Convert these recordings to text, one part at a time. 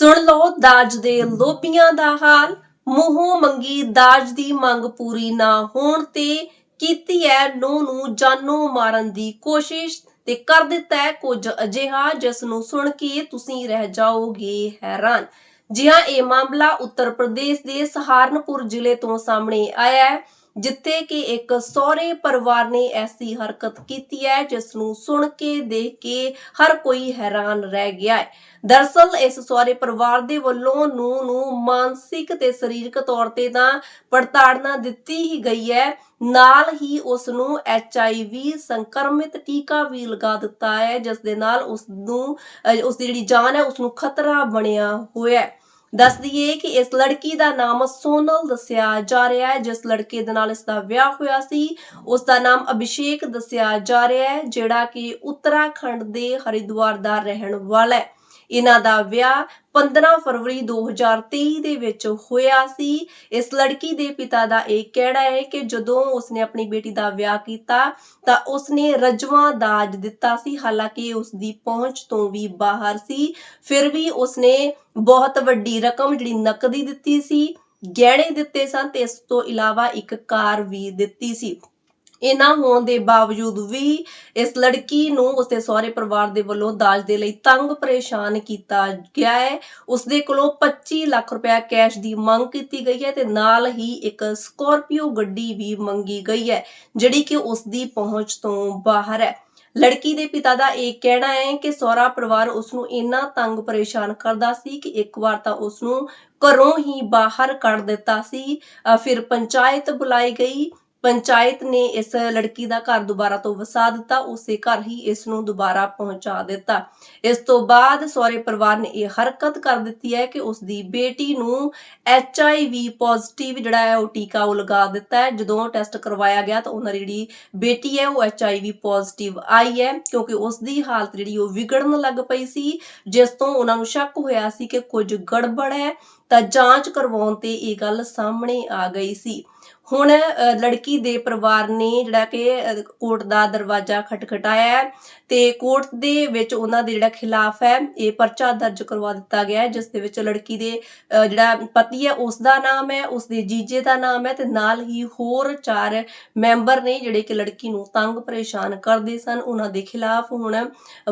ਸੁਣ ਲਓ ਦਾਜ ਦੇ ਲੋਭੀਆਂ ਦਾ ਹਾਲ। ਮੂੰਹੋਂ ਮੰਗੀ ਦਾਜ ਦੀ ਮੰਗ ਪੂਰੀ ਨਾ ਹੋਣ ਤੇ ਕੀਤੀ ਹੈ ਨੂੰ ਨੂੰ ਜਾਨੋਂ ਮਾਰਨ ਦੀ ਕੋਸ਼ਿਸ਼ ਤੇ ਕਰ ਦਿੱਤਾ ਹੈ ਕੁਝ ਅਜਿਹਾ ਜਿਸ ਨੂੰ ਸੁਣ ਕੇ ਤੁਸੀਂ ਰਹਿ ਜਾਓਗੇ ਹੈਰਾਨ। ਜਿਹਾ ਇਹ ਮਾਮਲਾ ਉੱਤਰ ਪ੍ਰਦੇਸ਼ ਦੇ ਸਹਾਰਨਪੁਰ ਜ਼ਿਲ੍ਹੇ ਤੋਂ ਸਾਹਮਣੇ ਆਇਆ ਹੈ। ਜਿੱਥੇ ਕਿ ਇੱਕ ਸਹੁਰੇ ਪਰਿਵਾਰ ਨੇ ਐਸੀ ਹਰਕਤ ਕੀਤੀ ਹੈ ਜਿਸ ਨੂੰ ਸੁਣ ਕੇ, ਦੇਖ ਕੇ ਹਰ ਕੋਈ ਹੈਰਾਨ ਰਹਿ ਗਿਆ ਹੈ। ਦਰਸਲ ਇਸ ਸਹੁਰੇ ਪਰਿਵਾਰ ਦੇ ਵੱਲੋਂ ਨੂੰ ਨੂੰ ਮਾਨਸਿਕ ਤੇ ਸਰੀਰਕ ਤੌਰ ਤੇ ਤਾਂ ਪੜਤਾੜਨਾ ਦਿੱਤੀ ਹੀ ਗਈ ਹੈ। ਨਾਲ ਹੀ ਉਸ ਨੂੰ ਐਚਆਈਵੀ ਸੰਕਰਮਿਤ ਟੀਕਾ ਵੀ ਲਗਾ ਦਿੱਤਾ ਹੈ, ਜਿਸ ਦੇ ਨਾਲ ਉਸ ਨੂੰ ਉਸ ਦੀ ਜਿਹੜੀ ਜਾਨ ਹੈ ਉਸ ਨੂੰ ਖਤਰਾ ਬਣਿਆ ਹੋਇਆ ਹੈ। ਦੱਸ ਦਈਏ ਕਿ ਇਸ ਲੜਕੀ ਦਾ ਨਾਮ ਸੋਨਲ ਦੱਸਿਆ ਜਾ ਰਿਹਾ ਹੈ, ਜਿਸ ਲੜਕੇ ਦੇ ਨਾਲ ਇਸ ਦਾ ਵਿਆਹ ਹੋਇਆ ਸੀ। ਉਸ ਦਾ ਨਾਮ ਅਭਿਸ਼ੇਕ ਦੱਸਿਆ ਜਾ ਰਿਹਾ ਹੈ, ਜਿਹੜਾ ਕਿ ਉੱਤਰਾਖੰਡ ਦੇ ਹਰਿਦੁਆਰ ਦਾ ਰਹਿਣ ਵਾਲਾ ਹੈ। ਇਹਨਾਂ ਦਾ ਵਿਆਹ 15 ਫਰਵਰੀ 2023 ਦੇ ਵਿੱਚ ਹੋਇਆ ਸੀ। ਇਸ ਲੜਕੀ ਦੇ ਪਿਤਾ ਦਾ ਇਹ ਕਹਿਣਾ ਹੈ ਕਿ ਜਦੋਂ ਉਸਨੇ ਆਪਣੀ ਬੇਟੀ ਦਾ ਵਿਆਹ ਕੀਤਾ, ਤਾਂ ਉਸਨੇ ਰਜਵਾ ਦਾਜ ਦਿੱਤਾ ਸੀ। ਹਾਲਾਂਕਿ ਉਸ ਦੀ ਪਹੁੰਚ ਤੋਂ ਵੀ ਬਾਹਰ ਸੀ। ਫਿਰ ਵੀ ਉਸਨੇ ਬਹੁਤ ਵੱਡੀ ਰਕਮ ਜਿਹੜੀ ਨਕਦੀ ਦਿੱਤੀ ਸੀ, ਗਹਿਣੇ ਦਿੱਤੇ ਸਨ ਤੇ ਇਸ ਤੋਂ ਇਲਾਵਾ ਇੱਕ ਕਾਰ ਵੀ ਦਿੱਤੀ ਸੀ। ਇਹਨਾਂ ਹੋਣ ਦੇ ਬਾਵਜੂਦ ਵੀ ਇਸ ਲੜਕੀ ਨੂੰ ਉਸਦੇ ਸਹੁਰੇ ਪਰਿਵਾਰ ਦੇ ਵੱਲੋਂ ਦਾਜ ਦੇ ਲਈ ਤੰਗ ਪਰੇਸ਼ਾਨ ਕੀਤਾ ਗਿਆ ਹੈ। ਉਸਦੇ ਕੋਲੋਂ 25 ਲੱਖ ਰੁਪਏ ਕੈਸ਼ ਦੀ ਮੰਗ ਕੀਤੀ ਗਈ ਹੈ ਤੇ ਨਾਲ ਹੀ ਇੱਕ ਸਕੋਰਪੀਓ ਗੱਡੀ ਵੀ ਮੰਗੀ ਗਈ ਹੈ, ਜਿਹੜੀ ਕਿ ਉਸਦੀ ਪਹੁੰਚ ਤੋਂ ਬਾਹਰ ਹੈ। ਲੜਕੀ ਦੇ ਪਿਤਾ ਦਾ ਇਹ ਕਹਿਣਾ ਹੈ ਕਿ ਸਹੁਰਾ ਪਰਿਵਾਰ ਉਸ ਨੂੰ ਇੰਨਾ ਤੰਗ ਪਰੇਸ਼ਾਨ ਕਰਦਾ ਸੀ ਕਿ ਇੱਕ ਵਾਰ ਤਾਂ ਉਸ ਨੂੰ ਘਰੋਂ ਹੀ ਬਾਹਰ ਕੱਢ ਦਿੱਤਾ ਸੀ। ਫਿਰ ਪੰਚਾਇਤ ਬੁਲਾਈ ਗਈ ਪੰਚਾਇਤ ਨੇ ਇਸ ਲੜਕੀ ਦਾ ਘਰ ਦੁਬਾਰਾ ਤੋਂ ਵਸਾ ਦਿੱਤਾ, ਉਸੇ ਘਰ ਹੀ ਇਸ ਨੂੰ ਦੁਬਾਰਾ ਪਹੁੰਚਾ ਦਿੱਤਾ। ਇਸ ਤੋਂ ਬਾਅਦ ਸਹੁਰੇ ਪਰਿਵਾਰ ਨੇ ਇਹ ਹਰਕਤ ਕਰ ਦਿੱਤੀ ਹੈ ਕਿ ਉਸ ਦੀ ਬੇਟੀ ਨੂੰ ਐਚ ਆਈ ਵੀ ਪੋਜ਼ਿਟਿਵ ਜਿਹੜਾ ਹੈ ਉਹ ਟੀਕਾ ਉਹ ਲਗਾ ਦਿੱਤਾ ਹੈ। ਜਦੋਂ ਟੈਸਟ ਕਰਵਾਇਆ ਗਿਆ ਤਾਂ ਉਹਨਾਂ ਦੀ ਜਿਹੜੀ ਬੇਟੀ ਹੈ ਉਹ ਐਚ ਆਈ ਵੀ ਪੋਜ਼ਿਟਿਵ ਆਈ ਹੈ ਕਿਉਂਕਿ ਉਸ ਦੀ ਹਾਲਤ ਜਿਹੜੀ ਉਹ ਵਿਗੜਨ ਲੱਗ ਪਈ ਸੀ, ਜਿਸ ਤੋਂ ਉਹਨਾਂ ਨੂੰ ਸ਼ੱਕ ਹੋਇਆ ਸੀ ਕਿ ਕੁਝ ਗੜਬੜ ਹੈ। ਤਾਂ ਜਾਂਚ ਕਰਵਾਉਣ ਤੇ ਇਹ ਗੱਲ ਸਾਹਮਣੇ ਆ ਗਈ ਸੀ। ਹੁਣ ਲੜਕੀ ਦੇ ਪਰਿਵਾਰ ਨੇ ਜਿਹੜਾ ਕਿ ਕੋਰਟ ਦਾ ਦਰਵਾਜ਼ਾ ਖਟਖਟਾਇਆ ਤੇ ਕੋਰਟ ਦੇ ਵਿੱਚ ਉਹਨਾਂ ਦੇ ਜਿਹੜਾ ਖਿਲਾਫ ਹੈ, ਇਹ ਪਰਚਾ ਦਰਜ ਕਰਵਾ ਦਿੱਤਾ ਗਿਆ ਹੈ, ਜਿਸ ਦੇ ਵਿੱਚ ਲੜਕੀ ਦੇ ਜਿਹੜਾ ਪਤੀ ਹੈ ਉਸ ਦਾ ਨਾਮ ਹੈ ਉਸ ਦੇ ਜੀਜੇ ਦਾ ਨਾਮ ਹੈ ਤੇ ਨਾਲ ਹੀ ਹੋਰ ਚਾਰ ਮੈਂਬਰ ਨੇ ਜਿਹੜੇ ਕਿ ਲੜਕੀ ਨੂੰ ਤੰਗ ਪਰੇਸ਼ਾਨ ਕਰਦੇ ਸਨ, ਉਹਨਾਂ ਦੇ ਖਿਲਾਫ ਹੁਣ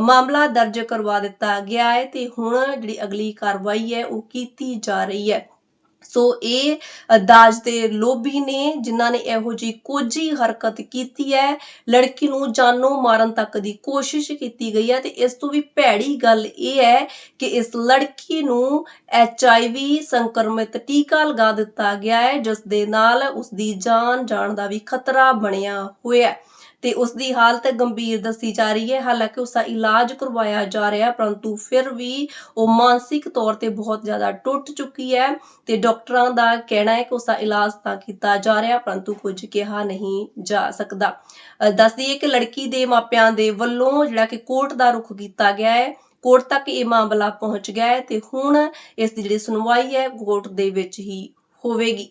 ਮਾਮਲਾ ਦਰਜ ਕਰਵਾ ਦਿੱਤਾ ਗਿਆ ਹੈ ਤੇ ਹੁਣ ਜਿਹੜੀ ਅਗਲੀ ਕਾਰਵਾਈ ਹੈ, ਉਹ ਕੀਤੀ ਜਾ ਰਹੀ ਹੈ। ਸੋ ਇਹ ਦਾਜ ਦੇ ਲੋਭੀ ਨੇ ਜਿਨ੍ਹਾਂ ਨੇ ਇਹੋ ਜੀ ਕੋਝੀ ਹਰਕਤ ਕੀਤੀ ਹੈ, ਲੜਕੀ ਨੂੰ ਜਾਨੋਂ ਮਾਰਨ ਤੱਕ ਦੀ ਕੋਸ਼ਿਸ਼ ਕੀਤੀ ਗਈ ਹੈ ਤੇ ਇਸ ਤੋਂ ਵੀ ਭੈੜੀ ਗੱਲ ਇਹ ਹੈ ਕਿ ਇਸ ਲੜਕੀ ਨੂੰ ਐਚ ਆਈ ਵੀ ਸੰਕਰਮਿਤ ਟੀਕਾ ਲਗਾ ਦਿੱਤਾ ਗਿਆ ਹੈ, ਜਿਸ ਦੇ ਨਾਲ ਉਸ ਦੀ ਜਾਨ ਜਾਣ ਦਾ ਵੀ ਖਤਰਾ ਬਣਿਆ ਹੋਇਆ ਹੈ। ਤੇ ਉਸ ਦੀ ਹਾਲਤ ਗੰਭੀਰ ਦੱਸੀ ਜਾ ਰਹੀ ਹੈ। ਹਾਲਾਂਕਿ ਉਸ ਦਾ ਇਲਾਜ ਕਰਵਾਇਆ ਜਾ ਰਿਹਾ ਪਰੰਤੂ ਫਿਰ ਵੀ ਉਹ ਮਾਨਸਿਕ ਤੌਰ ਤੇ ਬਹੁਤ ਜ਼ਿਆਦਾ ਟੁੱਟ ਚੁੱਕੀ ਹੈ ਤੇ ਡਾਕਟਰਾਂ ਦਾ ਕਹਿਣਾ ਹੈ ਕਿ ਉਸ ਦਾ ਇਲਾਜ ਤਾਂ ਕੀਤਾ ਜਾ ਰਿਹਾ ਪਰੰਤੂ ਕੁਝ ਕਿਹਾ ਨਹੀਂ ਜਾ ਸਕਦਾ। ਦੱਸਦੀ ਦੱਸ ਕਿ ਲੜਕੀ ਦੇ ਮਾਪਿਆਂ ਦੇ ਵੱਲੋਂ ਜਿਹੜਾ ਕਿ ਕੋਰਟ ਦਾ ਰੁਖ ਕੀਤਾ ਗਿਆ ਹੈ, ਕੋਰਟ ਤੱਕ ਇਹ ਮਾਮਲਾ ਪਹੁੰਚ ਗਿਆ ਹੈ ਤੇ ਹੁਣ ਇਸ ਦੀ ਜਿਹੜੀ ਸੁਣਵਾਈ ਹੈ, ਕੋਰਟ ਦੇ ਵਿੱਚ ਹੀ ਹੋਵੇਗੀ।